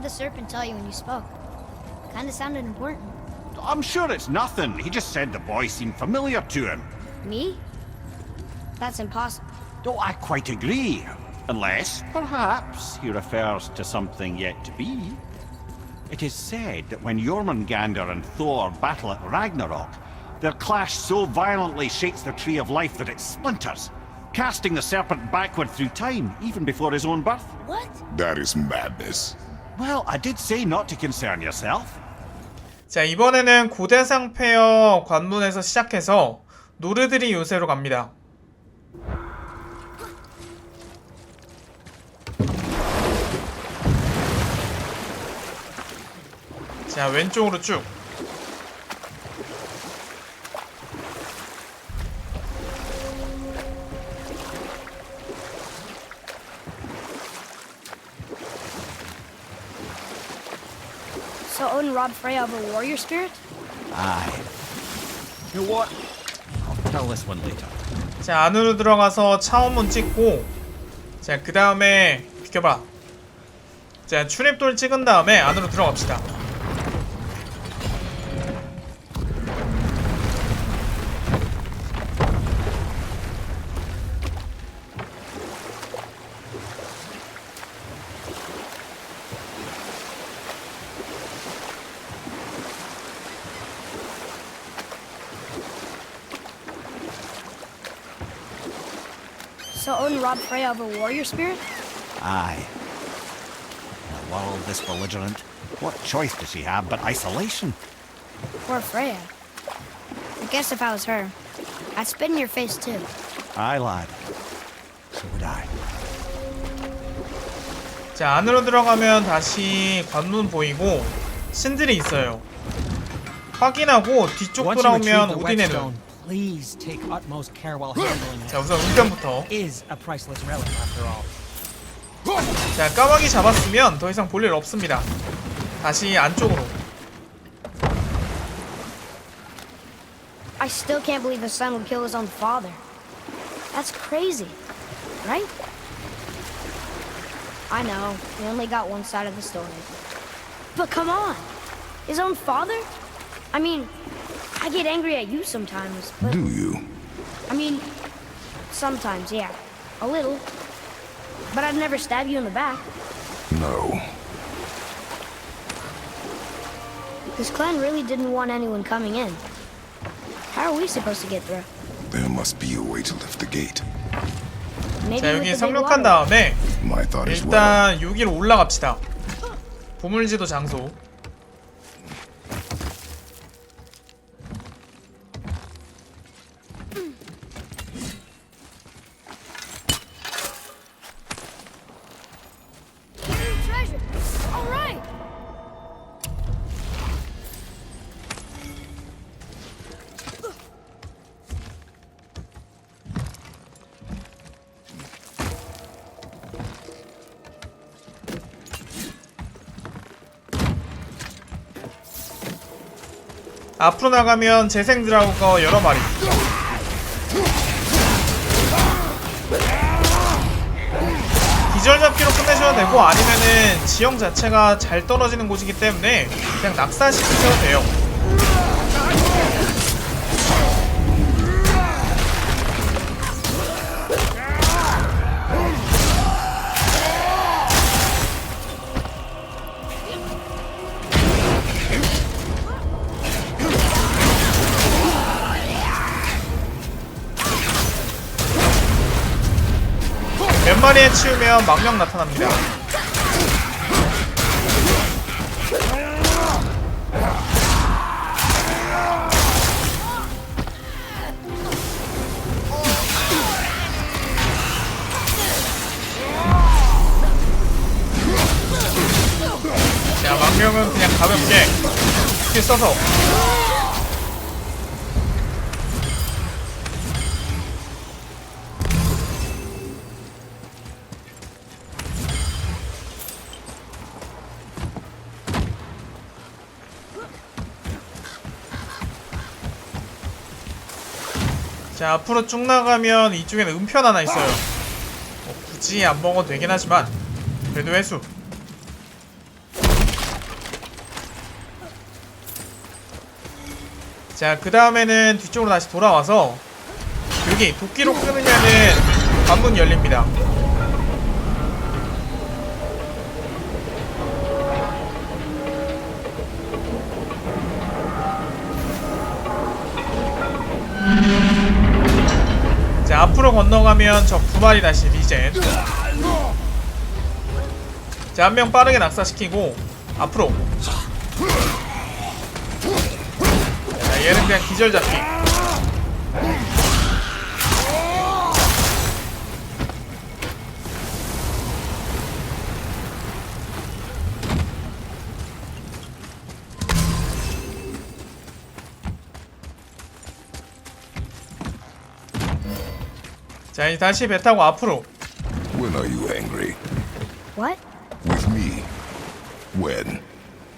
did the serpent tell you when you spoke? Kinda sounded important. I'm sure it's nothing. He just said the boy seemed familiar to him. Me? That's impossible. Oh, I quite agree. Unless, perhaps, he refers to something yet to be. It is said that when Jormungandr and Thor battle at Ragnarok, their clash so violently shakes the tree of life that it splinters, casting the serpent backward through time, even before his own birth. What? That is madness. Well, I did say not to concern yourself. 자, 이번에는 고대상 폐허 관문에서 시작해서 노르드리 요새로 갑니다. 자, 왼쪽으로 쭉. Robbed Freya of her warrior spirit? Aye. You know what? I'll tell this one later. 자, 안으로 들어가서 차원문 찍고 자, 그 다음에 비켜봐. 자, 출입돌 찍은 다음에 안으로 들어갑시다. So Odin robbed Freya of her warrior spirit? Aye. In a world this belligerent, what choice does she have but isolation? Poor Freya. I guess if I was her, I'd spit in your face too. Aye, lad. So would I. 자, 안으로 들어가면 다시 관문 보이고 신들이 있어요. 확인하고 뒤쪽 돌아오면 오딘의 눈. please take utmost care while handling 자, it. 우선 의견부터. Is a priceless relic after all. 자, 까마귀 잡았으면 더 이상 볼 일 없습니다. 다시 안쪽으로. I still can't believe his son would kill his own father. That's crazy, right? I know, we only got one side of the story. But come on! His own father? I mean, I get angry at you sometimes, but Do you? I mean, sometimes, yeah. A little. But I'd never stab you in the back. No. This clan really didn't want anyone coming in. How are we supposed to get through? There must be a way to lift the gate. Maybe 자, with 여기 the big 상륙한 water. 다음에 My thought is well. 일단 여기로 올라갑시다. 보물지도 장소. 앞으로 나가면 재생 드라우거 여러 마리. 기절 잡기로 끝내셔도 되고 아니면은 지형 자체가 잘 떨어지는 곳이기 때문에 그냥 낙사시키셔도 돼요. 몇 마리에 치우면 망명 나타납니다. 자, 망명은 그냥 가볍게 스킬 써서 자 앞으로 쭉 나가면 이쪽에는 은편 하나 있어요 뭐 굳이 안 먹어도 되긴 하지만 그래도 회수 자그 다음에는 뒤쪽으로 다시 돌아와서 여기 도끼로 끊으면은 관문 열립니다 Thank you. 앞으로 건너가면 저 두 마리 다시 리젠. 자, 한 명 빠르게 낙사시키고 앞으로. 자, 얘는 그냥 기절 잡기. 자, 이제 다시 배 타고 앞으로. When are you angry? What? With me? When?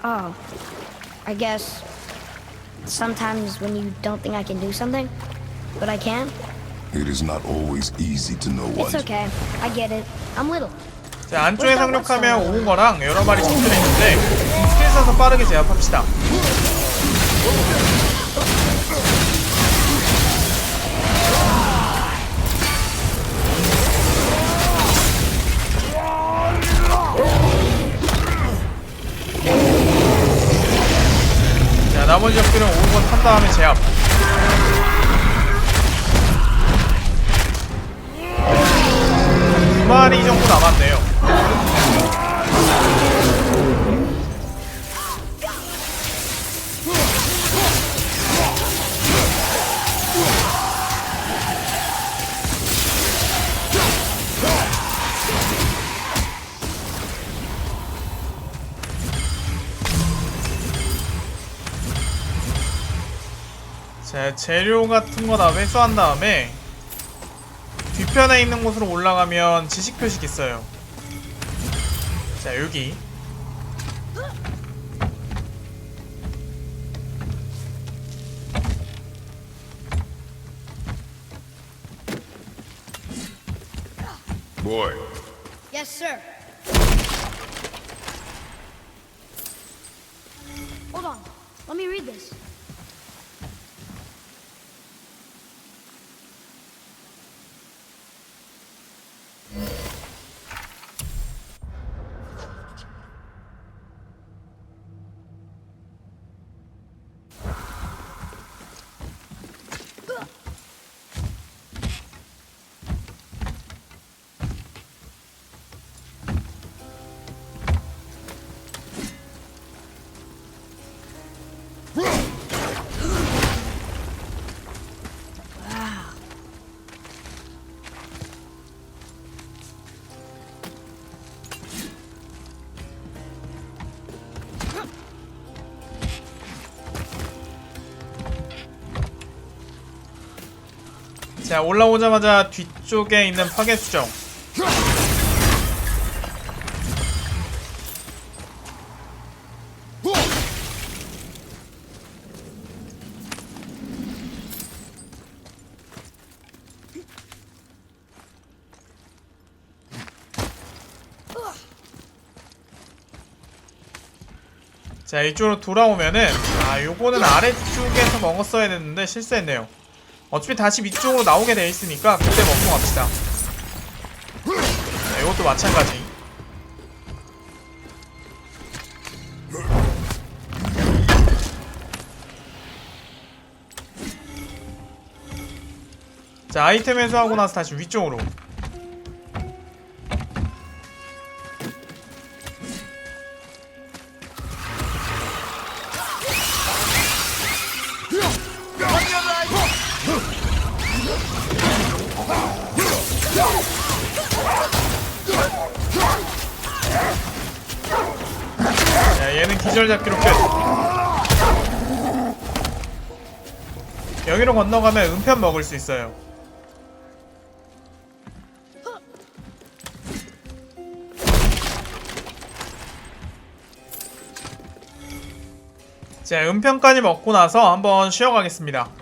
Oh, I guess sometimes when you don't think I can do something, but I can. It is not always easy to know It's what. okay. I get it. I'm little. 자, 안쪽에 상륙하면 오는 거랑 여러 마리 적들이 있는데 스킬 써서 빠르게 제압합시다. 마리 정도 남았네요. 자, 재료 같은 거 다 회수한 다음에 뒤편에 있는 곳으로 올라가면 지식 표식 있어요. 자, 여기. Boy, Yes, sir. Hold on. Let me read this. 자, 올라오자마자 뒤쪽에 있는 파괴 수정. 자 이쪽으로 돌아오면은 아 요거는 아래쪽에서 먹었어야 됐는데 실수했네요 어차피 다시 위쪽으로 나오게 돼 있으니까 그때 먹고 갑시다. 자 이것도 마찬가지. 자 아이템 회수하고 나서 다시 위쪽으로 기절 잡기로 끝. 여기로 건너가면 은편 먹을 수 있어요. 자, 은편까지 먹고 나서 한번 쉬어가겠습니다.